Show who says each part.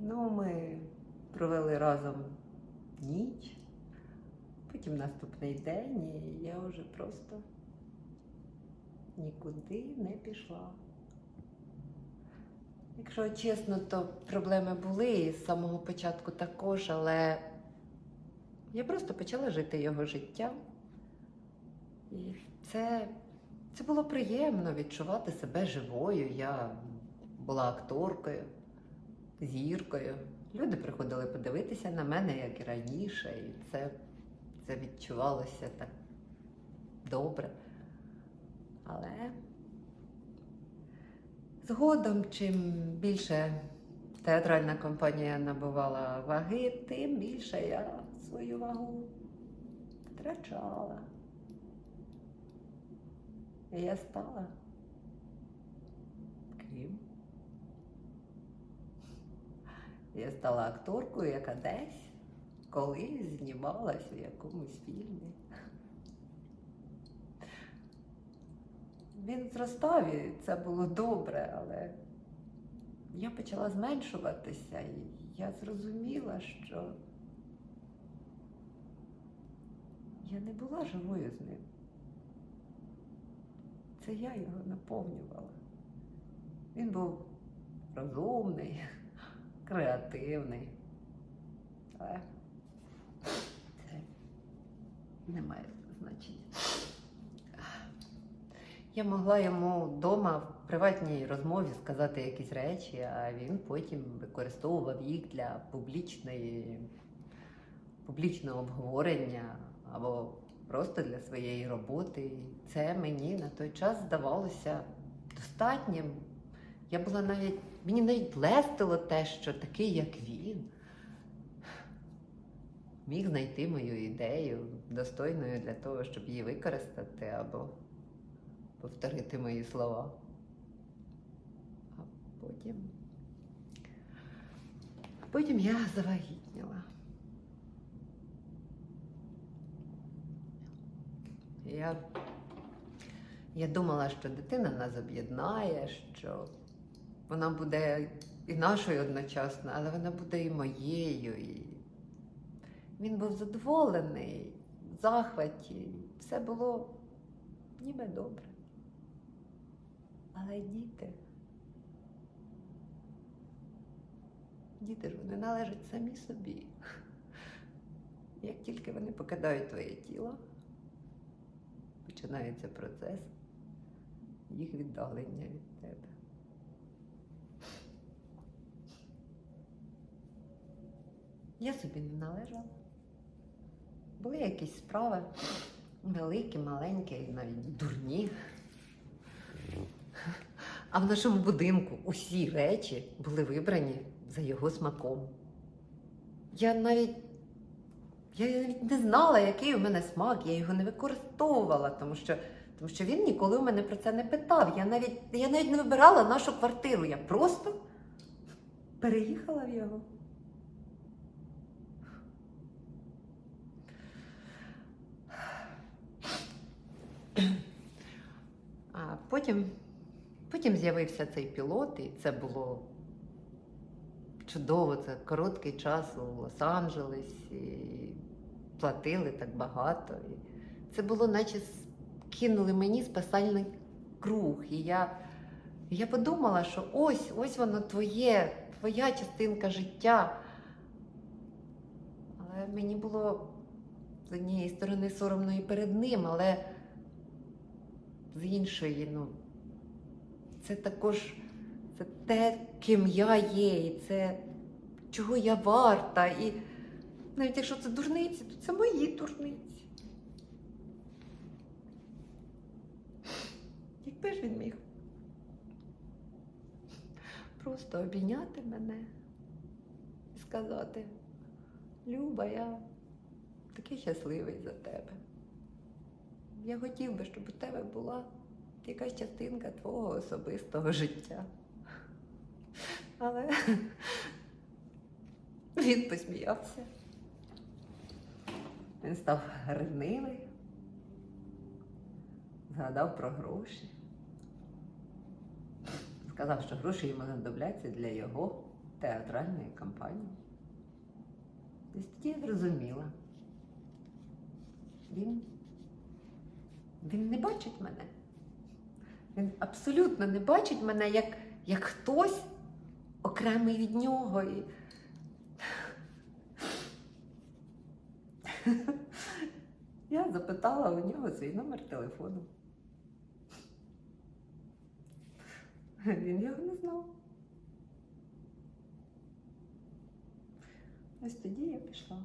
Speaker 1: Ну, ми провели разом ніч, потім наступний день, і я вже просто нікуди не пішла. Якщо чесно, то проблеми були з самого початку також, але я просто почала жити його життям. І це, це було приємно відчувати себе живою. Я була акторкою, зіркою. Люди приходили подивитися на мене, як і раніше, і це, це відчувалося так добре. Але згодом, чим більше театральна компанія набувала ваги, тим більше я свою вагу втрачала. І я стала ким? Я стала акторкою, яка десь колись знімалась у якомусь фільмі. Він зростав і це було добре, але я почала зменшуватися, і я зрозуміла, що я не була живою з ним. Це я його наповнювала. Він був розумний, креативний. Але це не має значення. Я могла йому вдома в приватній розмові сказати якісь речі, а він потім використовував їх для публічної, публічного обговорення або просто для своєї роботи. Це мені на той час здавалося достатнім. Я була навіть, мені навіть лестило те, що такий, як він, міг знайти мою ідею достойною для того, щоб її використати або повторити мої слова. А потім. Потім я завагітніла. Я, я думала, що дитина нас об'єднає, що вона буде і нашою одночасно, але вона буде і моєю. І він був задоволений, в захваті, все було ніби добре. Але діти, діти ж вони належать самі собі. Як тільки вони покидають твоє тіло, починається процес їх віддалення від тебе. Я собі не належала. Були якісь справи великі, маленькі, навіть дурні. А в нашому будинку усі речі були вибрані за його смаком. Я навіть, я навіть не знала, який у мене смак, я його не використовувала, тому що, тому що він ніколи у мене про це не питав. Я навіть, я навіть не вибирала нашу квартиру, я просто переїхала в його. А потім, потім з'явився цей пілот, і це було чудово. Це короткий час у Лос-Анджелесі, платили так багато. І це було, наче кинули мені спасальний круг. І я, я подумала, що ось, ось воно твоє, твоя частинка життя. Але мені було з однієї сторони соромно і перед ним, але з іншої, ну, це також це те, ким я є, і це чого я варта. І навіть якщо це дурниці, то це мої дурниці. Якби ж він міг просто обійняти мене і сказати, Люба, я такий щасливий за тебе. Я хотів би, щоб у тебе була якась частинка твого особистого життя. Але він посміявся. Він став ревнивий, згадав про гроші. Сказав, що гроші йому знадобляться для його театральної компанії. Десь тоді я зрозуміла. Він, він не бачить мене. Він абсолютно не бачить мене як, як хтось окремий від нього. І... Я запитала у нього свій номер телефону. Він його не знав. Ось тоді я пішла.